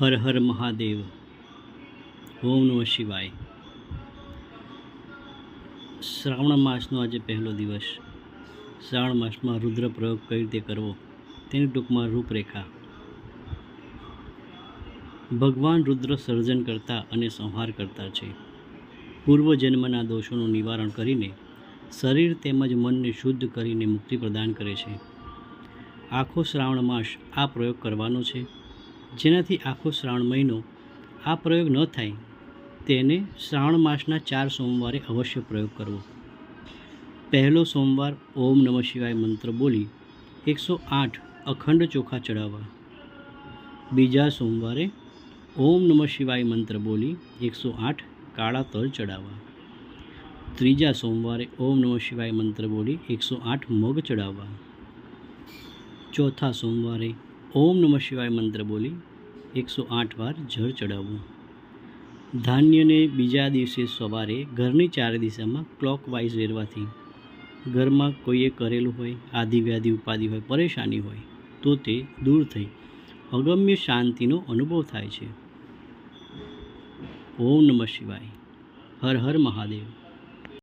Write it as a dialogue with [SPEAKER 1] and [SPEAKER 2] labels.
[SPEAKER 1] હર હર મહાદેવ. ઓમ નમઃ શિવાય. શ્રાવણ માસનો આજે પહેલો દિવસ. શ્રાવણ માસમાં રુદ્ર પ્રયોગ કઈ રીતે કરવો તેની ટૂંકમાં રૂપરેખા. ભગવાન રુદ્ર સર્જન કરતા અને સંહાર કરતા છે. પૂર્વજન્મના દોષોનું નિવારણ કરીને શરીર તેમજ મનને શુદ્ધ કરીને મુક્તિ પ્રદાન કરે છે. આખો શ્રાવણ માસ આ પ્રયોગ કરવાનો છે. જેનાથી આખો શ્રાવણ મહિનો આ પ્રયોગ ન થાય, તેને શ્રાવણ માસના ચાર સોમવારે અવશ્ય પ્રયોગ કરવો. પહેલો સોમવાર ઓમ નમઃ શિવાય મંત્ર બોલી એકસો આઠ અખંડ ચોખા ચડાવવા બીજા સોમવારે ઓમ નમઃ શિવાય મંત્ર બોલી એકસો આઠ કાળા તલ ચડાવવા ત્રીજા સોમવારે ઓમ નમઃ શિવાય મંત્ર બોલી એકસો આઠ મગ ચડાવવા ચોથા સોમવારે ઓમ નમઃ શિવાય મંત્ર બોલી એકસો આઠ વાર જળ ચડાવવું. ધાન્યને બીજા દિવસે સવારે ઘરની ચારે દિશામાં ક્લોક વાઇઝ વેરવાથી. ઘરમાં કોઈએ કરેલું હોય, આધિવ્યાધિ ઉપાધિ હોય, પરેશાની હોય, તો તે દૂર થઈ અગમ્ય શાંતિનો અનુભવ થાય છે. ઓમ નમઃ શિવાય. હર હર મહાદેવ.